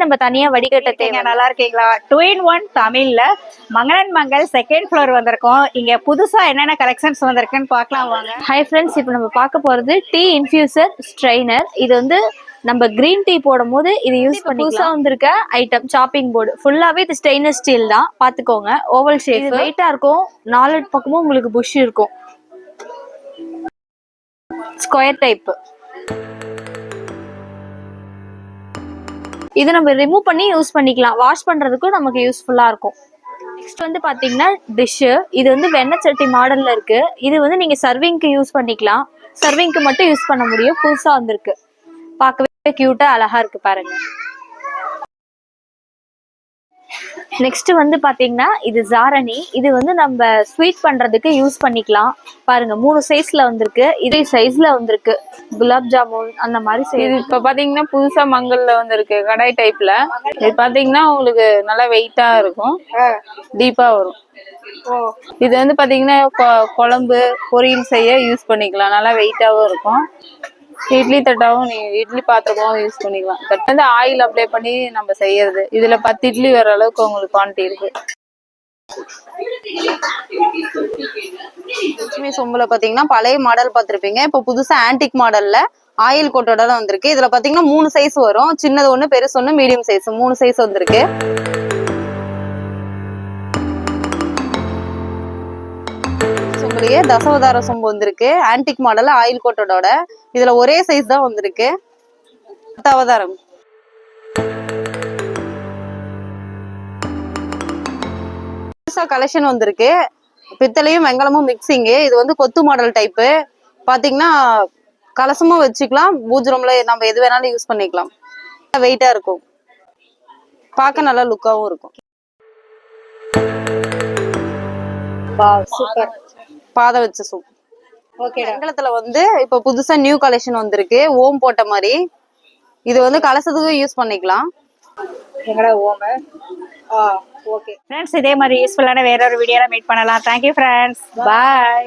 நம்ம தனியா வடிகட்ட தேவை நல்லா இருக்கீங்களா? டூ இன் ஒன் தமிழ்ல மங்களன் மங்கள் செகண்ட் ஃப்ளோர் வந்திருக்கோம். இங்க புதுசா என்னென்ன கலெக்ஷன்ஸ் வந்திருக்குன்னு பார்க்கலாம் வாங்க. ஹாய் ஃப்ரெண்ட்ஸ் இப்போ நம்ம பார்க்க போறது டீ இன்ஃபியூசர் ஸ்ட்ரைனர் இது வந்து நம்ம கிரீன் டீ போடும் போது இது யூஸ் பண்ணி புதுசா வந்திருக்க ஐட்டம் சாப்பிங் போர்டு ஃபுல்லாவே இது ஸ்டெயின்லெஸ் ஸ்டீல் தான். பாத்துக்கோங்க ஓவல் ஷேப் வெயிட்டா இருக்கும். நாலு பக்கமும் உங்களுக்கு புஷ் இருக்கும். ஸ்கொயர் டைப் இது நம்ம ரிமூவ் பண்ணி யூஸ் பண்ணிக்கலாம். வாஷ் பண்றதுக்கும் நமக்கு யூஸ்ஃபுல்லா இருக்கும். நெக்ஸ்ட் வந்து பாத்தீங்கன்னா டிஷ்ஷு இது வந்து வெண்ணெய் சட்டி மாடல்ல இருக்கு. இது வந்து நீங்க சர்விங்க்கு யூஸ் பண்ணிக்கலாம். சர்விங்க்கு மட்டும் யூஸ் பண்ண முடியும். புதுசா வந்திருக்கு. பார்க்கவே க்யூட்டாக அழகா இருக்கு பாருங்க. நெக்ஸ்ட் வந்து பாத்தீங்கன்னா இது ஜாரணி இது வந்து நம்ம ஸ்வீட் பண்றதுக்கு யூஸ் பண்ணிக்கலாம். பாருங்க மூணு சைஸ்ல வந்திருக்கு. இதே சைஸ்ல வந்திருக்கு. குலாப் ஜாமுன் அந்த மாதிரி இது செய்யுது இப்ப பாத்தீங்கன்னா புதுசா மங்கல்ல வந்திருக்கு. கடாய் டைப்ல இது பாத்தீங்கன்னா உங்களுக்கு நல்லா வெயிட்டா இருக்கும். டீப்பா வரும். இது வந்து பாத்தீங்கன்னா கொ- குழம்பு பொரியல் செய்ய யூஸ் பண்ணிக்கலாம். நல்லா வெயிட்டாவும் இருக்கும். இட்லி தட்டாவும் நீ இட்லி பாத்திரமாவும் யூஸ் பண்ணிக்கலாம். தட்டு வந்து ஆயில் அப்ளை பண்ணி நம்ம செய்யறது. இதுல பத்து இட்லி வர அளவுக்கு உங்களுக்கு குவான்டிட்டி இருக்கு. லட்சுமி சொம்புல பாத்தீங்கன்னா பழைய மாடல் பார்த்திருப்பீங்க இப்போ புதுசா ஆன்டிக் மாடல்ல ஆயில் கோட்டோட வந்திருக்கு. இதுல பாத்தீங்கன்னா மூணு சைஸ் வரும். சின்னது ஒண்ணு பெருசு ஒண்ணு மீடியம் சைஸ் மூணு சைஸ் வந்திருக்கு. சொம்புலயே தசவதார சொம்பு வந்திருக்கு. ஆன்டிக் மாடல் ஆயில் கோட்டோட இதுல ஒரே சைஸ் தான் வந்திருக்கு. அவதாரம் புதுசா கலெக்ஷன் வந்திருக்கு. பித்தளையும் வெங்கலமும் மிக்சிங்கு இது வந்து கொத்து மாடல் டைப்பு பாத்தீங்கன்னா கலசமும் வச்சுக்கலாம். பூஜ்ரம்ல நம்ம எது வேணாலும் யூஸ் பண்ணிக்கலாம். வெயிட்டா இருக்கும். பார்க்க நல்லா லுக்காவும் இருக்கும். சூப்பர் பாதை வச்ச சூப் ஓகே வெங்கலத்துல வந்து இப்ப புதுசா நியூ கலெக்ஷன் வந்திருக்கு. ஓம் போட்ட மாதிரி. இது வந்து கலசத்துக்கும் யூஸ் பண்ணிக்கலாம். எங்கடா ஓம? ஓகே ஃப்ரெண்ட்ஸ் இதே மாதிரி யூஸ்ஃபுல்லான வேற ஒரு வீடியோல மீட் பண்ணலாம். Thank you friends bye